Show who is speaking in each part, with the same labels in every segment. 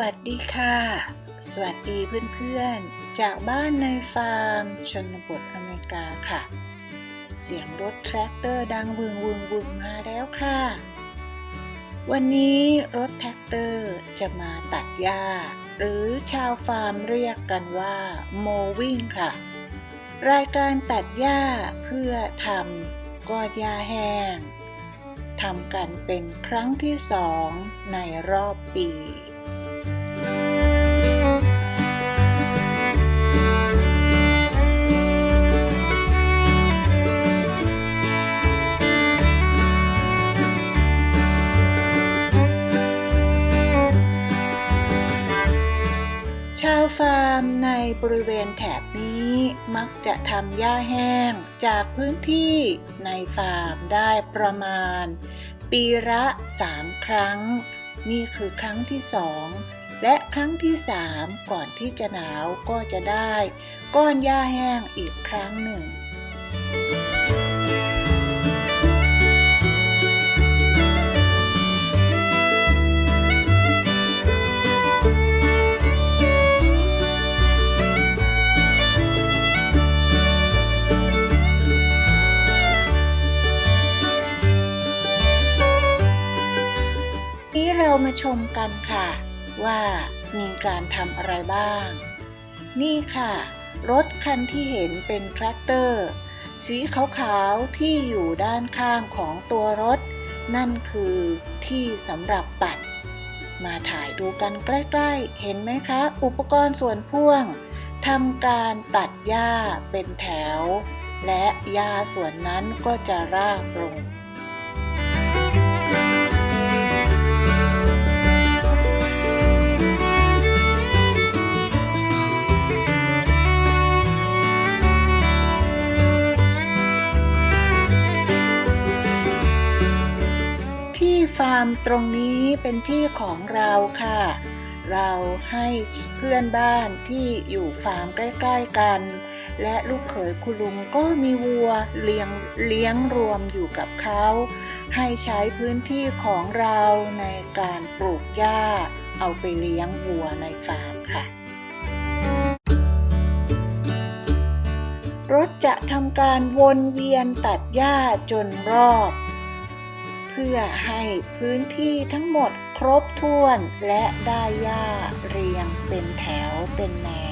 Speaker 1: วัสดีค่ะ สวัสดีเพื่อนๆ จากบ้านในฟาร์ม ชนบทอเมริกาค่ะ เสียงรถแทรกเตอร์ดังวึงวึงวึงมาแล้วค่ะ วันนี้รถแทรกเตอร์จะมาตัดหญ้า หรือชาวฟาร์มเรียกกันว่าโมวิ่งค่ะ รายการตัดหญ้าเพื่อทำกอดหญ้าแห้งทำกันเป็นครั้งที่สองในรอบปี บริเวณแถบนี้มักจะทำหญ้าแห้ง จากพื้นที่ในฟาร์มได้ประมาณ ปีละ3ครั้ง นี่คือครั้งที่สองและครั้งที่สามก่อนที่จะหนาวก็จะได้ ก้อนหญ้าแห้งอีกครั้งหนึ่ง นี้เรามาชมกันค่ะ ว่ามีการทำอะไรบ้าง นี่ค่ะ รถคันที่เห็นเป็นแทรกเตอร์ สีขาวๆที่อยู่ด้านข้างของตัวรถ นั่นคือที่สำหรับตัด มาถ่ายดูกันใกล้ๆ เห็นไหมคะ อุปกรณ์ส่วนพ่วงทำการตัดหญ้าเป็นแถว และหญ้าส่วนนั้นก็จะราบลง ตรงนี้เป็นที่ของเราค่ะ เราให้เพื่อนบ้านที่อยู่ฟาร์มใกล้ๆกัน และลูกเขยคุณลุงก็มีวัวเลี้ยงเลี้ยงรวมอยู่กับเขา ให้ใช้พื้นที่ของเราในการปลูกหญ้า เอาไปเลี้ยงวัวในฟาร์มค่ะรถจะทำการวนเวียนตัดหญ้าจนรอบ เพื่อให้พื้นที่ทั้งหมดครบถ้วนและได้หญ้าเรียงเป็นแถวเป็นแนว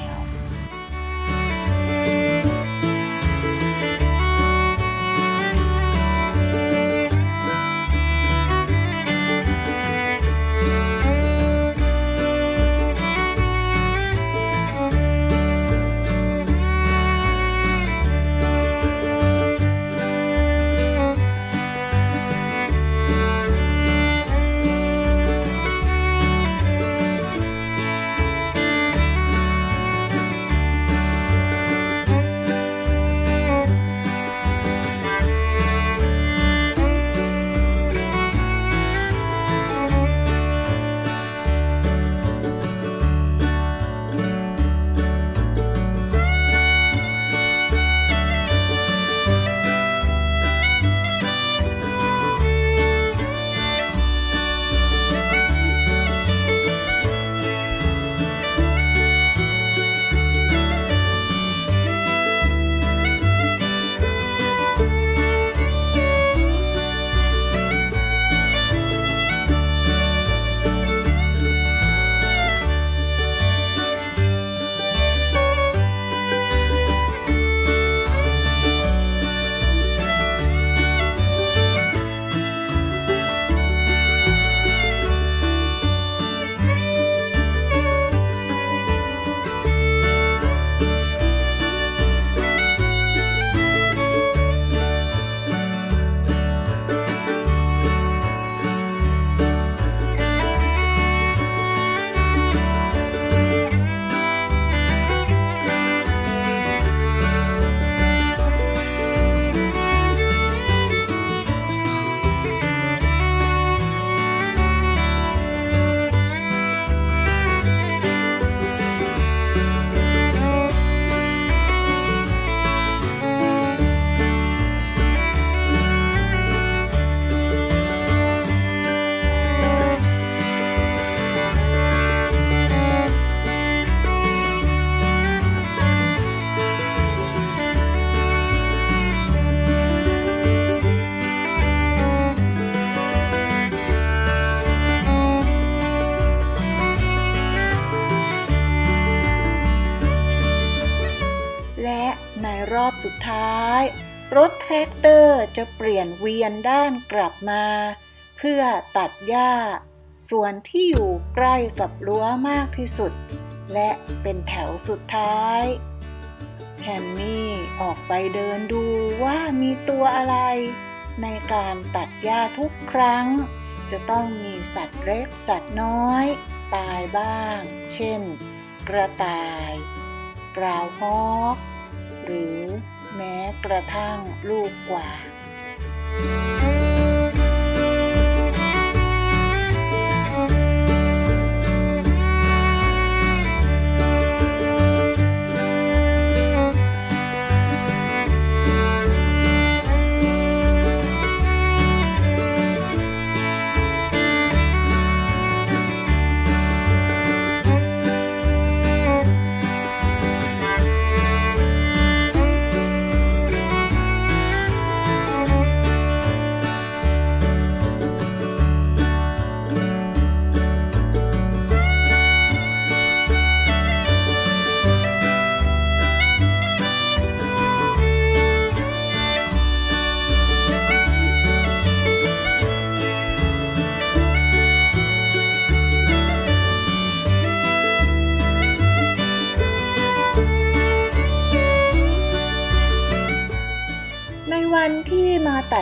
Speaker 1: ท้าย รถแทรกเตอร์จะเปลี่ยนเวียนด้านกลับมา เพื่อตัดหญ้า ส่วนที่อยู่ใกล้กับรั้วมากที่สุด และเป็นแถวสุดท้ายแฮนนี่ออกไปเดินดูว่ามีตัวอะไร ในการตัดหญ้าทุกครั้ง จะต้องมีสัตว์เล็กสัตว์น้อย ตายบ้าง เช่น กระต่าย กราวฮอก หรือ แม้กระทั่งลูกกว่างใ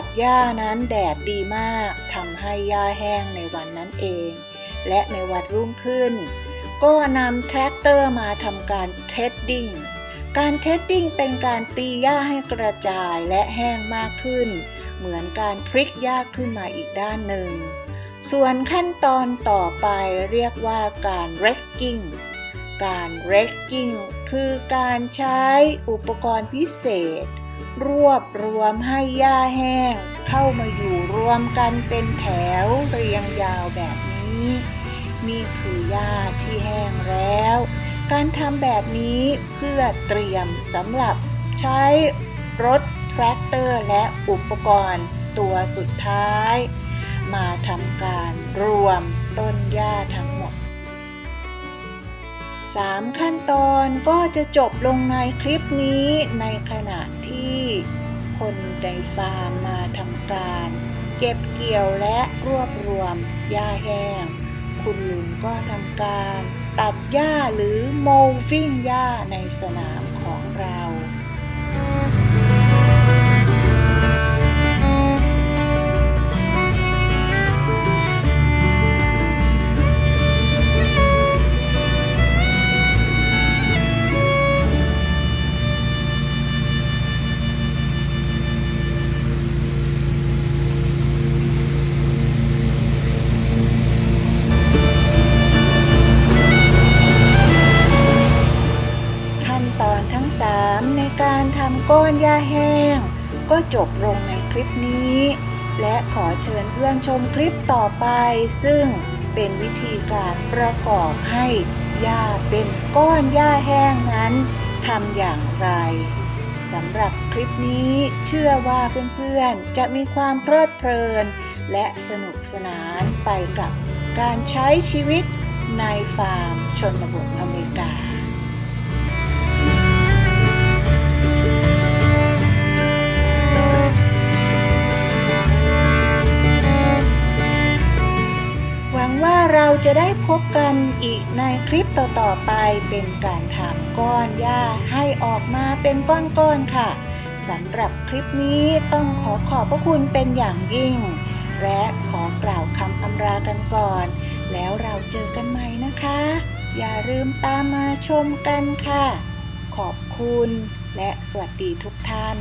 Speaker 1: ตัดหญ้านั้นแดดดีมากทำให้หญ้าแห้งในวันนั้นเอง และในวันรุ่งขึ้น ก็นำแทรกเตอร์มาทำการเทดดิ้งการเทดดิ้งเป็นการตีหญ้าให้กระจายและแห้งมากขึ้น เหมือนการพลิกหญ้าขึ้นมาอีกด้านหนึ่ง ส่วนขั้นตอนต่อไปเรียกว่าการเรกกิ้งการเรกกิ้งคือการใช้อุปกรณ์พิเศษ รวบรวมให้หญ้าแห้ง เข้ามาอยู่รวมกันเป็นแถวเรียงยาวแบบนี้ นี่คือหญ้าที่แห้งแล้ว การทำแบบนี้เพื่อเตรียมสำหรับใช้รถแทรกเตอร์และอุปกรณ์ตัวสุดท้าย มาทำการรวมต้นหญ้าทั้งหมด สามขั้นตอนก็จะจบลงในคลิปนี้ในขณะที่คนในฟาร์มมาทำการ เก็บเกี่ยวและรวบรวมหญ้าแห้ง คุณลุงก็ทำการ ตัดหญ้าหรือโมวิ่งหญ้าในสนามของเรา ก็จบลงในคลิปนี้ และขอเชิญเพื่อนชมคลิปต่อไป ซึ่งเป็นวิธีการประกอบให้หญ้าเป็นก้อนหญ้าแห้งนั้นทำอย่างไรสำหรับคลิปนี้เชื่อว่าเพื่อนๆ จะมีความเพลิดเพลิน และสนุกสนานไปกับการใช้ชีวิตในฟาร์มชนบทอเมริกา จะได้พบกันอีกในคลิปต่อๆไปเป็นการทำก้อนหญ้าให้ออกมาเป็นก้อนๆค่ะสำหรับคลิปนี้ต้องขอขอบพระคุณเป็นอย่างยิ่ง และขอกล่าวคำอำลากันก่อน แล้วเราเจอกันใหม่นะคะ อย่าลืมตามมาชมกันค่ะ ขอบคุณและสวัสดีทุกท่าน